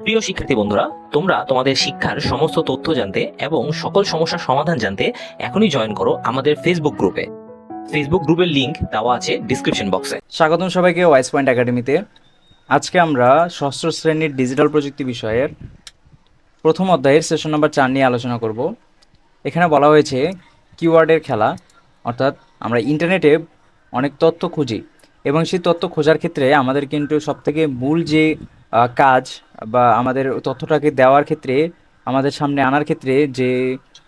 প্রিয় শিক্ষার্থী বন্ধুরা, তোমরা তোমাদের শিক্ষার সমস্ত তথ্য জানতে এবং সকল সমস্যার সমাধান জানতে এখনই জয়েন করো আমাদের ফেসবুক গ্রুপে ফেসবুক গ্রুপের লিংক দেওয়া আছে ডিসক্রিপশন বক্সে স্বাগতম সবাইকে ওয়াইস পয়েন্ট একাডেমিতে আজকে আমরা ষষ্ঠ শ্রেণির ডিজিটাল প্রযুক্তি বিষয়ের প্রথম অধ্যায়ের সেশন নাম্বার চার নিয়ে আলোচনা করব। এখানে বলা হয়েছে কিওয়ার্ডের খেলা, অর্থাৎ আমরা ইন্টারনেটে অনেক তথ্য খুঁজি এবং সেই তথ্য খোঁজার ক্ষেত্রে আমাদের কিন্তু সবথেকে মূল যে কাজ বা আমাদের তথ্যটাকে দেওয়ার ক্ষেত্রে, আমাদের সামনে আনার ক্ষেত্রে যে,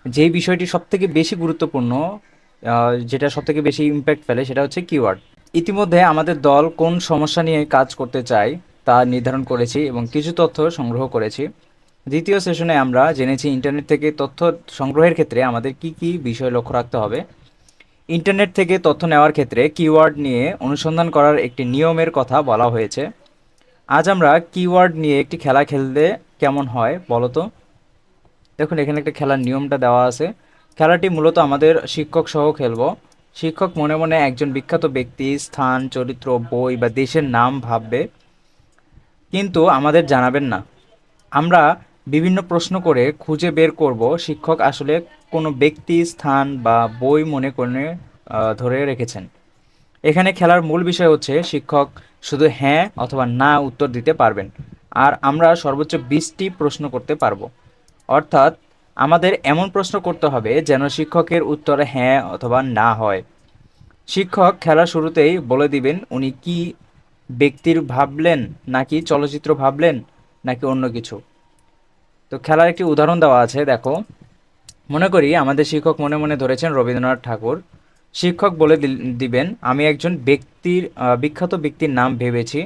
যেই বিষয়টি সবথেকে বেশি গুরুত্বপূর্ণ যেটা সবথেকে বেশি ইম্প্যাক্ট ফেলে সেটা হচ্ছে কিওয়ার্ড ইতিমধ্যে আমাদের দল কোন সমস্যা নিয়ে কাজ করতে চায় তা নির্ধারণ করেছি এবং কিছু তথ্য সংগ্রহ করেছি। দ্বিতীয় সেশনে আমরা জেনেছি ইন্টারনেট থেকে তথ্য সংগ্রহের ক্ষেত্রে আমাদের কি কি বিষয় লক্ষ্য রাখতে হবে। ইন্টারনেট থেকে তথ্য নেওয়ার ক্ষেত্রে কিওয়ার্ড নিয়ে অনুসন্ধান করার একটি নিয়মের কথা বলা হয়েছে। আজ আমরা কিওয়ার্ড নিয়ে একটি খেলা খেলতে কেমন হয় বলো তো? দেখুন, এখানে একটা খেলার নিয়মটা দেওয়া আছে। খেলাটি মূলত আমাদের শিক্ষক সহ খেলব। শিক্ষক মনে মনে একজন বিখ্যাত ব্যক্তি, স্থান, চরিত্র, বই বা দেশের নাম ভাববে। কিন্তু আমাদের জানাবেন না। আমরা বিভিন্ন প্রশ্ন করে খুঁজে বের করব শিক্ষক আসলে কোনো ব্যক্তি, স্থান বা বই মনে করে ধরে রেখেছেন। এখানে খেলার মূল বিষয় হচ্ছে শিক্ষক শুধু হ্যাঁ অথবা না উত্তর দিতে পারবেন। আর আমরা সর্বোচ্চ বিশটি প্রশ্ন করতে পারব। অর্থাৎ আমাদের এমন প্রশ্ন করতে হবে যেন শিক্ষকের উত্তর হ্যাঁ অথবা না হয়। শিক্ষক খেলার শুরুতেই বলে দিবেন, উনি কি ব্যক্তির ভাবলেন? নাকি চলচ্চিত্র ভাবলেন? নাকি অন্য কিছু? তো খেলার একটি উদাহরণ দেওয়া আছে, দেখো। মনে করি আমাদের শিক্ষক মনে মনে ধরেছেন রবীন্দ্রনাথ ঠাকুর। শিক্ষক বলে দিবেন, আমি একজন ব্যক্তির বিখ্যাত ব্যক্তির নাম ভেবেছি।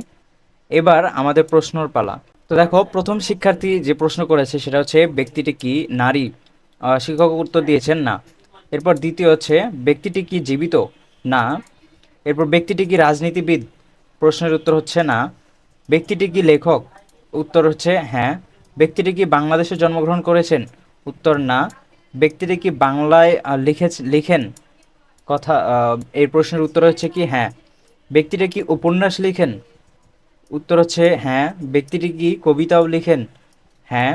এবার আমাদের প্রশ্নর পালা। তো দেখো, প্রথম শিক্ষার্থী যে প্রশ্ন করেছে সেটা হচ্ছে, ব্যক্তিটি কি নারী? শিক্ষক উত্তর দিয়েছেন না। এরপর দ্বিতীয় হচ্ছে, ব্যক্তিটি কি জীবিত? না। এরপর ব্যক্তিটি কি রাজনীতিবিদ? প্রশ্নের উত্তর হচ্ছে না। ব্যক্তিটি কি লেখক? উত্তর হচ্ছে হ্যাঁ। ব্যক্তিটি কি বাংলাদেশে জন্মগ্রহণ করেছেন? উত্তর না। ব্যক্তিটি কি বাংলায় লিখে লিখেন? কথা এই প্রশ্নের উত্তর হচ্ছে কি হ্যাঁ। ব্যক্তিটা কি উপন্যাস লিখেন? উত্তর হচ্ছে হ্যাঁ। ব্যক্তিটি কি কবিতাও লিখেন? হ্যাঁ।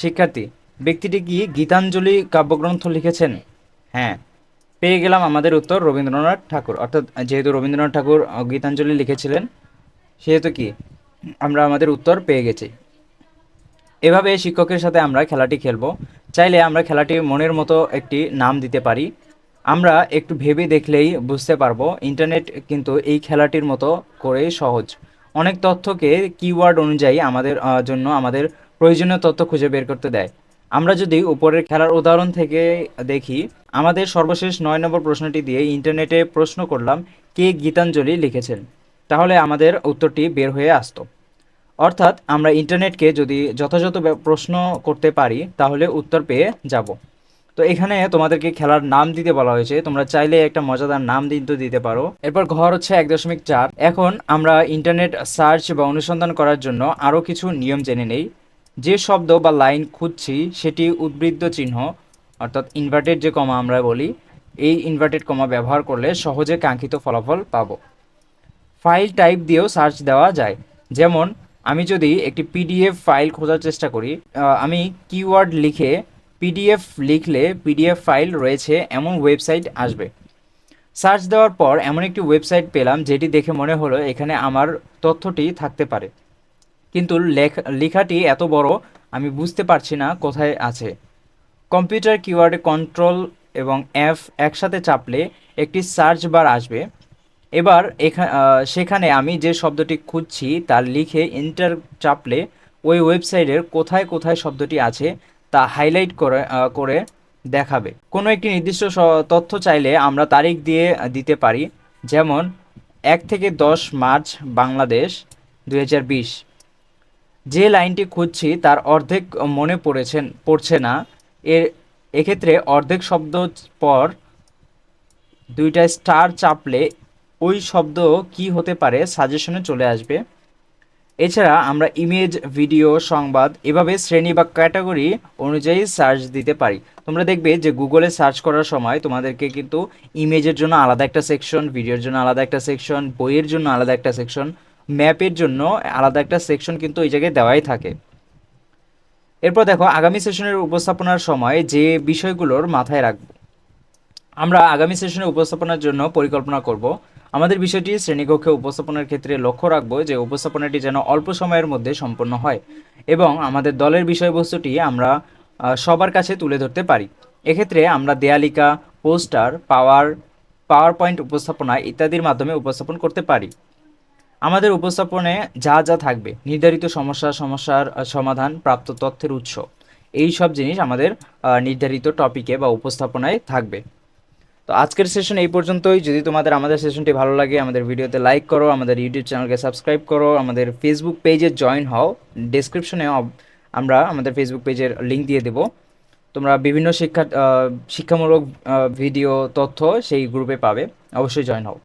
শিক্ষার্থী, ব্যক্তিটি কি গীতাঞ্জলি কাব্যগ্রন্থ লিখেছেন? হ্যাঁ। পেয়ে গেলাম আমাদের উত্তর রবীন্দ্রনাথ ঠাকুর। অর্থাৎ, যেহেতু রবীন্দ্রনাথ ঠাকুর গীতাঞ্জলি লিখেছিলেন, সেহেতু কি, আমরা আমাদের উত্তর পেয়ে গেছি। এভাবে শিক্ষকের সাথে আমরা খেলাটি খেলব। চাইলে আমরা খেলাটি মনের মতো একটি নাম দিতে পারি। আমরা একটু ভেবে দেখলেই বুঝতে পারব ইন্টারনেট কিন্তু এই খেলাটির মতো করেই সহজ। অনেক তথ্যকে কিওয়ার্ড অনুযায়ী আমাদের জন্য আমাদের প্রয়োজনীয় তথ্য খুঁজে বের করতে দেয়। আমরা যদি উপরের খেলার উদাহরণ থেকে দেখি, আমাদের সর্বশেষ নয় নম্বর প্রশ্নটি দিয়ে ইন্টারনেটে প্রশ্ন করলাম, কে গীতাঞ্জলি লিখেছেন? তাহলে আমাদের উত্তরটি বের হয়ে আসতো। অর্থাৎ আমরা ইন্টারনেটকে যদি যথাযথ প্রশ্ন করতে পারি, তাহলে উত্তর পেয়ে যাব। তো এখানে তোমাদেরকে খেলার নাম দিতে বলা হয়েছে। তোমরা চাইলে একটা মজাদার নাম কিন্তু দিতে পারো। এরপর ঘর হচ্ছে এক দশমিক চার। এখন আমরা ইন্টারনেট সার্চ বা অনুসন্ধান করার জন্য আরও কিছু নিয়ম জেনে নেই। যে শব্দ বা লাইন খুঁজছি, সেটি উদ্বৃত্ত চিহ্ন, অর্থাৎ ইনভার্টেড যে কমা আমরা বলি, এই ইনভার্টেড কমা ব্যবহার করলে সহজে কাঙ্ক্ষিত ফলাফল পাবো। ফাইল টাইপ দিয়েও সার্চ দেওয়া যায়। যেমন, আমি যদি একটি পিডিএফ ফাইল খোঁজার চেষ্টা করি আমি কিওয়ার্ড লিখে পিডিএফ লিখলে পিডিএফ ফাইল রয়েছে, এমন ওয়েবসাইট আসবে। সার্চ দেওয়ার পর এমন একটি ওয়েবসাইট পেলাম, যেটি দেখে মনে হলো এখানে আমার তথ্যটি থাকতে পারে। কিন্তু লেখ- লেখাটি এত বড়, আমি বুঝতে পারছি না কোথায় আছে। কম্পিউটার কিওয়ার্ডে কন্ট্রোল এবং এফ একসাথে চাপলে একটি সার্চ বার আসবে। এবার সেখানে আমি যে শব্দটি খুঁজছি তার লিখে এন্টার চাপলে ওই ওয়েবসাইটের কোথায় কোথায় শব্দটি আছে তা হাইলাইট করে করে দেখাবে। কোনো একটি নির্দিষ্ট তথ্য চাইলে আমরা তারিখ দিয়ে দিতে পারি। যেমন, এক থেকে দশ মার্চ বাংলাদেশ দু হাজার বিশ। যে লাইনটি খুঁজছি তার অর্ধেক মনে পড়েছেন, পড়ছে না। এর, এক্ষেত্রে অর্ধেক শব্দ পর দুইটা স্টার চাপলে ওই শব্দ কি হতে পারে সাজেশনে চলে আসবে। এছাড়া আমরা ইমেজ ভিডিও সংবাদ এভাবে শ্রেণি বা ক্যাটাগরি অনুযায়ী সার্চ দিতে পারি। তোমরা দেখবে যে গুগলে সার্চ করার সময় তোমাদেরকে কিন্তু ইমেজের জন্য আলাদা একটা সেকশন ভিডিওর জন্য আলাদা একটা সেকশন বইয়ের জন্য আলাদা একটা সেকশন ম্যাপের জন্য আলাদা একটা সেকশন কিন্তু ওই জায়গায় দেওয়াই থাকে। এরপর দেখো, আগামী সেশনের উপস্থাপনার সময় যে বিষয়গুলোর মাথায় রাখব। আমরা আগামী সেশনে উপস্থাপনার জন্য পরিকল্পনা করব। আমাদের বিষয়টি শ্রেণীকক্ষে উপস্থাপনের ক্ষেত্রে লক্ষ্য রাখব যে উপস্থাপনাটি যেন অল্প সময়ের মধ্যে সম্পন্ন হয় এবং আমাদের দলের বিষয়বস্তুটি আমরা সবার কাছে তুলে ধরতে পারি। এক্ষেত্রে আমরা দেয়ালিকা, পোস্টার, পাওয়ার পাওয়ার পয়েন্ট উপস্থাপনা ইত্যাদির মাধ্যমে উপস্থাপন করতে পারি। আমাদের উপস্থাপনে যা যা থাকবে, নির্ধারিত সমস্যা, সমস্যার সমাধান, প্রাপ্ত তথ্যের উৎস, এই সব জিনিস আমাদের নির্ধারিত টপিকে বা উপস্থাপনায় থাকবে। তো আজকের সেশন এই পর্যন্তই। যদি তোমাদের আমাদের সেশনটি ভালো লাগে, আমাদের ভিডিওতে লাইক করো, আমাদের ইউটিউব চ্যানেলকে সাবস্ক্রাইব করো, আমাদের ফেসবুক পেজে জয়েন হও। ডিসক্রিপশনে আমরা আমাদের ফেসবুক পেজের লিঙ্ক দিয়ে দেবো। তোমরা বিভিন্ন শিক্ষা শিক্ষামূলক ভিডিও তথ্য সেই গ্রুপে পাবে। অবশ্যই জয়েন হও।